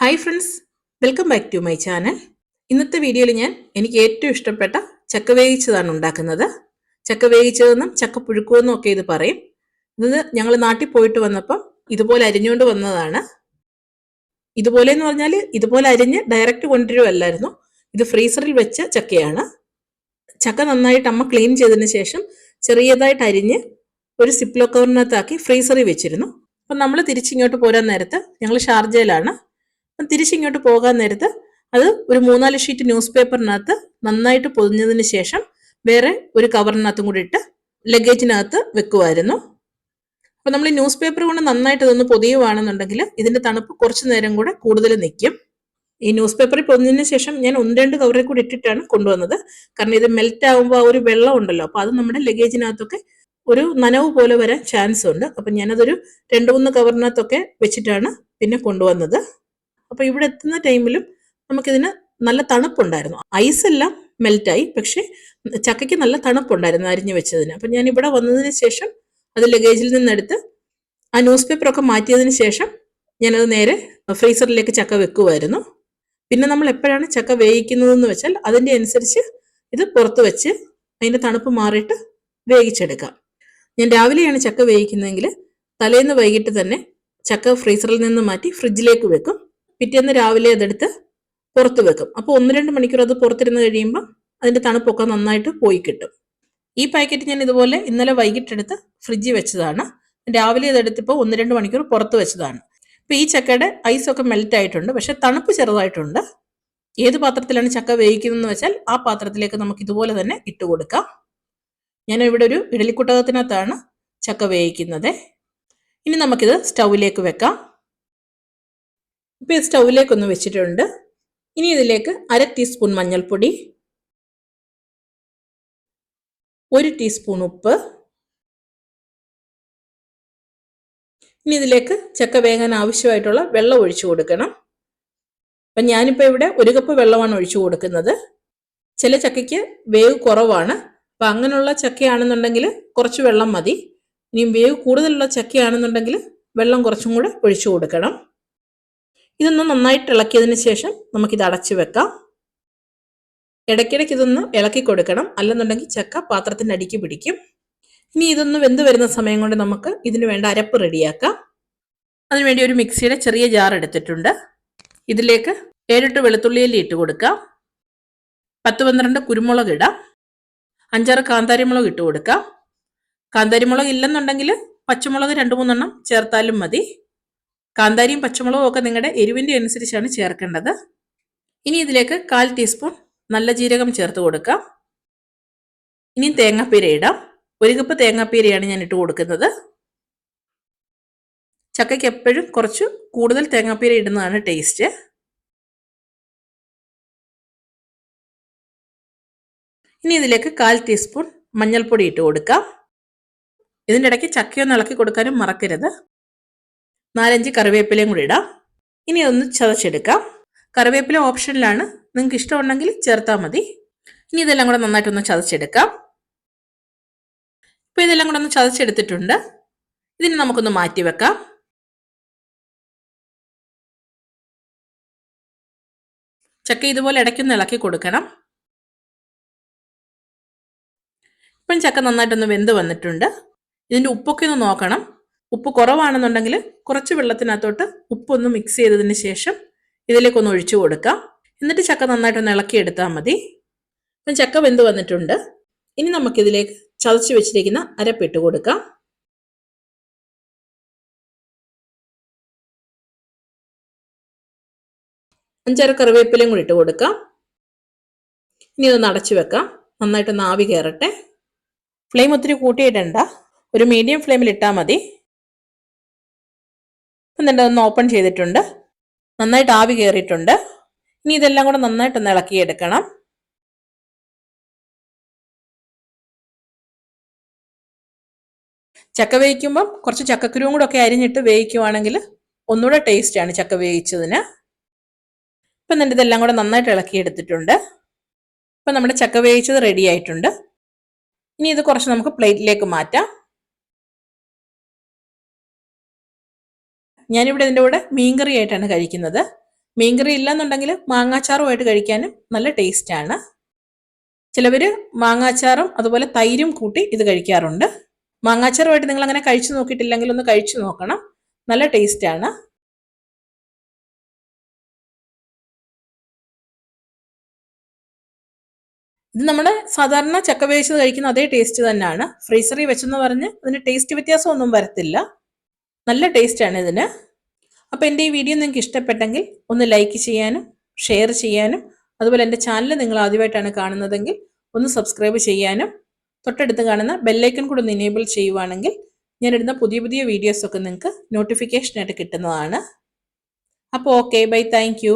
Hi friends welcome back to my channel ഇന്നത്തെ വീഡിയോയിൽ ഞാൻ എനിക്ക് ഏറ്റവും ഇഷ്ടപ്പെട്ട ചക്ക വേവിച്ചതാണ് ഉണ്ടാക്കുന്നത്. ചക്ക വേവിച്ചതെന്നും ചക്ക പുഴുക്കുമെന്നും ഒക്കെ ഇത് പറയും. ഇത് ഞങ്ങൾ നാട്ടിൽ പോയിട്ട് വന്നപ്പം ഇതുപോലെ അരിഞ്ഞുകൊണ്ട് വന്നതാണ്. ഇതുപോലെ എന്ന് പറഞ്ഞാൽ ഇതുപോലെ അരിഞ്ഞ് ഡയറക്റ്റ് കൊണ്ടുവരുമല്ലായിരുന്നു ഇത് ഫ്രീസറിൽ വെച്ച ചക്കയാണ്. ചക്ക നന്നായിട്ട് അമ്മ ക്ലീൻ ചെയ്തതിന് ശേഷം ചെറിയതായിട്ട് അരിഞ്ഞ് ഒരു സിപ്ലോ കവറിനകത്താക്കി ഫ്രീസറിൽ വെച്ചിരുന്നു. അപ്പം നമ്മൾ തിരിച്ചിങ്ങോട്ട് പോരാൻ നേരത്ത് ഞങ്ങൾ ഷാർജയിലാണ്. തിരിച്ചിങ്ങോട്ട് പോകാൻ നേരത്ത് അത് ഒരു മൂന്നാൽ ഷീറ്റ് ന്യൂസ് പേപ്പറിനകത്ത് നന്നായിട്ട് പൊതിഞ്ഞതിന് ശേഷം വേറെ ഒരു കവറിനകത്തും കൂടി ഇട്ട് ലഗേജിനകത്ത് വെക്കുമായിരുന്നു അപ്പൊ നമ്മൾ ഈ ന്യൂസ് പേപ്പർ കൊണ്ട് നന്നായിട്ട് ഇതൊന്ന് പൊതിയുവാണെന്നുണ്ടെങ്കിൽ ഇതിന്റെ തണുപ്പ് കുറച്ച് നേരം കൂടെ കൂടുതൽ നിൽക്കും. ഈ ന്യൂസ് പേപ്പറിൽ പൊതിഞ്ഞതിന് ശേഷം ഞാൻ ഒന്ന് രണ്ട് കവറിൽ കൂടി ഇട്ടിട്ടാണ് കൊണ്ടുവന്നത്. കാരണം ഇത് മെൽറ്റ് ആകുമ്പോൾ ആ ഒരു വെള്ളം ഉണ്ടല്ലോ അപ്പോൾ അത് നമ്മുടെ ലഗേജിനകത്തൊക്കെ ഒരു നനവ് പോലെ വരാൻ ചാൻസ് ഉണ്ട്. അപ്പം ഞാനതൊരു രണ്ട് മൂന്ന് കവറിനകത്തൊക്കെ വെച്ചിട്ടാണ് പിന്നെ കൊണ്ടുവന്നത്. അപ്പോൾ ഇവിടെ എത്തുന്ന ടൈമിലും നമുക്കിതിന് നല്ല തണുപ്പുണ്ടായിരുന്നു. ഐസ് എല്ലാം മെൽറ്റായി പക്ഷേ ചക്കയ്ക്ക് നല്ല തണുപ്പുണ്ടായിരുന്നു അരിഞ്ഞു വെച്ചതിന്. അപ്പം ഞാൻ ഇവിടെ വന്നതിന് ശേഷം അത് ലഗേജിൽ നിന്നെടുത്ത് ആ ന്യൂസ് പേപ്പറൊക്കെ മാറ്റിയതിന് ശേഷം ഞാനത് നേരെ ഫ്രീസറിലേക്ക് ചക്ക വെക്കുമായിരുന്നു പിന്നെ നമ്മൾ എപ്പോഴാണ് ചക്ക വേവിക്കുന്നതെന്ന് വെച്ചാൽ അതിന്റെ അനുസരിച്ച് ഇത് പുറത്ത് വെച്ച് അതിന്റെ തണുപ്പ് മാറിയിട്ട് വേവിച്ചെടുക്കാം. ഞാൻ രാവിലെയാണ് ചക്ക വേവിക്കുന്നതെങ്കിൽ തലേന്ന് വൈകിട്ട് തന്നെ ചക്ക ഫ്രീസറിൽ നിന്ന് മാറ്റി ഫ്രിഡ്ജിലേക്ക് വെക്കും. പിറ്റേന്ന് രാവിലെ അതെടുത്ത് പുറത്ത് വെക്കും. അപ്പോൾ ഒന്ന് രണ്ട് മണിക്കൂർ അത് പുറത്തിരുന്ന് കഴിയുമ്പോൾ അതിന്റെ തണുപ്പൊക്കെ നന്നായിട്ട് പോയി കിട്ടും. ഈ പാക്കറ്റ് ഞാൻ ഇതുപോലെ ഇന്നലെ വൈകിട്ടെടുത്ത് ഫ്രിഡ്ജിൽ വെച്ചതാണ്. രാവിലെ അതെടുത്തിപ്പോൾ ഒന്ന് രണ്ട് മണിക്കൂർ പുറത്ത് വെച്ചതാണ്. ഇപ്പോൾ ഈ ചക്കയുടെ ഐസൊക്കെ മെൽറ്റ് ആയിട്ടുണ്ട് പക്ഷെ തണുപ്പ് ചെറുതായിട്ടുണ്ട്. ഏത് പാത്രത്തിലാണ് ചക്ക വേവിക്കുന്നതെന്ന് വെച്ചാൽ ആ പാത്രത്തിലേക്ക് നമുക്ക് ഇതുപോലെ തന്നെ ഇട്ട് കൊടുക്കാം. ഞാൻ ഇവിടെ ഒരു ഇഡലിക്കുട്ടകത്തിനകത്താണ് ചക്ക വേവിക്കുന്നത്. ഇനി നമുക്കിത് സ്റ്റൗവിലേക്ക് വെക്കാം. ഇപ്പോൾ സ്റ്റൗവിലേക്ക് ഒന്ന് വെച്ചിട്ടുണ്ട്. ഇനി ഇതിലേക്ക് അര ടീസ്പൂൺ മഞ്ഞൾപ്പൊടി ഒരു ടീസ്പൂൺ ഉപ്പ് ഇനി ഇതിലേക്ക് ചക്ക വേകാൻ ആവശ്യമായിട്ടുള്ള വെള്ളം ഒഴിച്ചു കൊടുക്കണം. അപ്പം ഞാനിപ്പോൾ ഇവിടെ ഒരു കപ്പ് വെള്ളമാണ് ഒഴിച്ചു കൊടുക്കുന്നത്. ചില ചക്കയ്ക്ക് വേവ് കുറവാണ്. അപ്പം അങ്ങനെയുള്ള ചക്കയാണെന്നുണ്ടെങ്കിൽ കുറച്ച് വെള്ളം മതി. ഇനിയും വേവ് കൂടുതലുള്ള ചക്കയാണെന്നുണ്ടെങ്കിൽ വെള്ളം കുറച്ചും കൂടെ ഒഴിച്ചു കൊടുക്കണം. ഇതൊന്ന് നന്നായിട്ട് ഇളക്കിയതിന് ശേഷം നമുക്കിത് അടച്ചു വെക്കാം. ഇടയ്ക്കിടയ്ക്ക് ഇതൊന്ന് ഇളക്കി കൊടുക്കണം. അല്ലെന്നുണ്ടെങ്കിൽ ചക്ക പാത്രത്തിന്റെ അടിക്ക് പിടിക്കും. ഇനി ഇതൊന്ന് വെന്ത് വരുന്ന സമയം കൊണ്ട് നമുക്ക് ഇതിന് വേണ്ട അരപ്പ് റെഡിയാക്കാം. അതിനുവേണ്ടി ഒരു മിക്സിയുടെ ചെറിയ ജാർ എടുത്തിട്ടുണ്ട്. ഇതിലേക്ക് ഏഴെട്ട് വെളുത്തുള്ളിയല്ലി ഇട്ട് കൊടുക്കാം. പത്ത് പന്ത്രണ്ട് കുരുമുളക് ഇടാം. അഞ്ചാറ് കാന്താരിമുളക് ഇട്ട് കൊടുക്കാം. കാന്താരിമുളക് ഇല്ലെന്നുണ്ടെങ്കിൽ പച്ചമുളക് രണ്ട് മൂന്നെണ്ണം ചേർത്താലും മതി. കാന്താരിയും പച്ചമുളകും ഒക്കെ നിങ്ങളുടെ എരിവിന്റെ അനുസരിച്ചാണ് ചേർക്കേണ്ടത്. ഇനി ഇതിലേക്ക് കാൽ ടീസ്പൂൺ നല്ല ജീരകം ചേർത്ത് കൊടുക്കാം. ഇനി തേങ്ങാപ്പീര ഇടാം. ഒരു കപ്പ് തേങ്ങാപ്പീരയാണ് ഞാൻ ഇട്ട് കൊടുക്കുന്നത്. ചക്കയ്ക്ക് എപ്പോഴും കുറച്ച് കൂടുതൽ തേങ്ങാപ്പീര ഇടുന്നതാണ് ടേസ്റ്റ്. ഇനി ഇതിലേക്ക് കാൽ ടീസ്പൂൺ മഞ്ഞൾപ്പൊടി ഇട്ട് കൊടുക്കാം. ഇതിന്റെ ഇടയ്ക്ക് ചക്കയൊന്ന് ഇളക്കി കൊടുക്കാനും മറക്കരുത്. നാലഞ്ച് കറിവേപ്പിലയും കൂടി ഇടാം. ഇനി ഒന്ന് ചതച്ചെടുക്കാം. കറിവേപ്പില ഓപ്ഷനിലാണ്. നിങ്ങൾക്ക് ഇഷ്ടമുണ്ടെങ്കിൽ ചേർത്താൽ മതി. ഇനി ഇതെല്ലാം കൂടെ നന്നായിട്ടൊന്ന് ചതച്ചെടുക്കാം. ഇപ്പോൾ ഇതെല്ലാം കൂടെ ഒന്ന് ചതച്ചെടുത്തിട്ടുണ്ട്. ഇതിന് നമുക്കൊന്ന് മാറ്റി വെക്കാം. ചക്ക ഇതുപോലെ ഇടയ്ക്കൊന്ന് ഇളക്കി കൊടുക്കണം. ഇപ്പം ചക്ക നന്നായിട്ടൊന്ന് വെന്ത് വന്നിട്ടുണ്ട്. ഇതിന്റെ ഉപ്പൊക്കെ ഒന്ന് നോക്കണം. ഉപ്പ് കുറവാണെന്നുണ്ടെങ്കിൽ കുറച്ച് വെള്ളത്തിനകത്തോട്ട് ഉപ്പൊന്ന് മിക്സ് ചെയ്തതിന് ശേഷം ഇതിലേക്കൊന്ന് ഒഴിച്ചു കൊടുക്കാം. എന്നിട്ട് ചക്ക നന്നായിട്ടൊന്ന് ഇളക്കിയെടുത്താൽ മതി. അപ്പം ചക്ക വെന്ത് വന്നിട്ടുണ്ട്. ഇനി നമുക്കിതിലേക്ക് ചതച്ച് വെച്ചിരിക്കുന്ന അരപ്പിട്ട് കൊടുക്കാം. അഞ്ചര കറിവേപ്പിലയും കൂടി ഇട്ട് കൊടുക്കാം. ഇനി ഇതൊന്ന് അടച്ചു വെക്കാം. നന്നായിട്ടൊന്ന് ആവി കയറട്ടെ. ഫ്ലെയിം ഒത്തിരി കൂട്ടിയിടണ്ട. ഒരു മീഡിയം ഫ്ലെയിമിൽ ഇട്ടാൽ മതി. എന്നിട്ട് ഒന്ന് ഓപ്പൺ ചെയ്തിട്ടുണ്ട്. നന്നായിട്ട് ആവി കയറിയിട്ടുണ്ട് ഇനി ഇതെല്ലാം കൂടെ നന്നായിട്ടൊന്ന് ഇളക്കിയെടുക്കണം. ചക്ക വേവിക്കുമ്പം കുറച്ച് ചക്കക്കുരുവും കൂടെ ഒക്കെ അരിഞ്ഞിട്ട് വേവിക്കുവാണെങ്കിൽ ഒന്നുകൂടെ ടേസ്റ്റാണ് ചക്ക വേവിച്ചതിന്. ഇപ്പം എന്നിട്ട് ഇതെല്ലാം കൂടെ നന്നായിട്ട് ഇളക്കിയെടുത്തിട്ടുണ്ട്. ഇപ്പം നമ്മുടെ ചക്ക വേവിച്ചത് റെഡി ആയിട്ടുണ്ട്. ഇനി ഇത് കുറച്ച് നമുക്ക് പ്ലേറ്റിലേക്ക് മാറ്റാം. ഞാനിവിടെ ഇതിന്റെ കൂടെ മീൻകറി ആയിട്ടാണ് കഴിക്കുന്നത്. മീൻകറി ഇല്ലെന്നുണ്ടെങ്കിൽ മാങ്ങാച്ചാറുമായിട്ട് കഴിക്കാനും നല്ല ടേസ്റ്റാണ് ചിലവർ മാങ്ങാച്ചാറും അതുപോലെ തൈരും കൂട്ടി ഇത് കഴിക്കാറുണ്ട്. മാങ്ങാച്ചാറുമായിട്ട് നിങ്ങൾ അങ്ങനെ കഴിച്ചു നോക്കിയിട്ടില്ലെങ്കിൽ ഒന്ന് കഴിച്ചു നോക്കണം. നല്ല ടേസ്റ്റാണ് ഇത് നമ്മുടെ സാധാരണ ചക്ക വേവിച്ചത് കഴിക്കുന്ന അതേ ടേസ്റ്റ് തന്നെയാണ്. ഫ്രീസറിൽ വെച്ചെന്ന് പറഞ്ഞ് അതിന് ടേസ്റ്റ് വ്യത്യാസമൊന്നും വരത്തില്ല. നല്ല ടേസ്റ്റാണ് ഇതിന്. അപ്പോൾ എന്റെ ഈ വീഡിയോ നിങ്ങൾക്ക് ഇഷ്ടപ്പെട്ടെങ്കിൽ ഒന്ന് ലൈക്ക് ചെയ്യാനും ഷെയർ ചെയ്യാനും അതുപോലെ എന്റെ ചാനൽ നിങ്ങൾ ആദ്യമായിട്ടാണ് കാണുന്നതെങ്കിൽ ഒന്ന് സബ്സ്ക്രൈബ് ചെയ്യാനും തൊട്ടടുത്ത് കാണുന്ന ബെല്ലൈക്കൺ കൂടെ ഒന്ന് ഇനേബിൾ ചെയ്യുവാണെങ്കിൽ ഇടുന്ന പുതിയ പുതിയ വീഡിയോസൊക്കെ നിങ്ങൾക്ക് നോട്ടിഫിക്കേഷനായിട്ട് കിട്ടുന്നതാണ്. അപ്പോൾ ഓക്കെ ബൈ താങ്ക്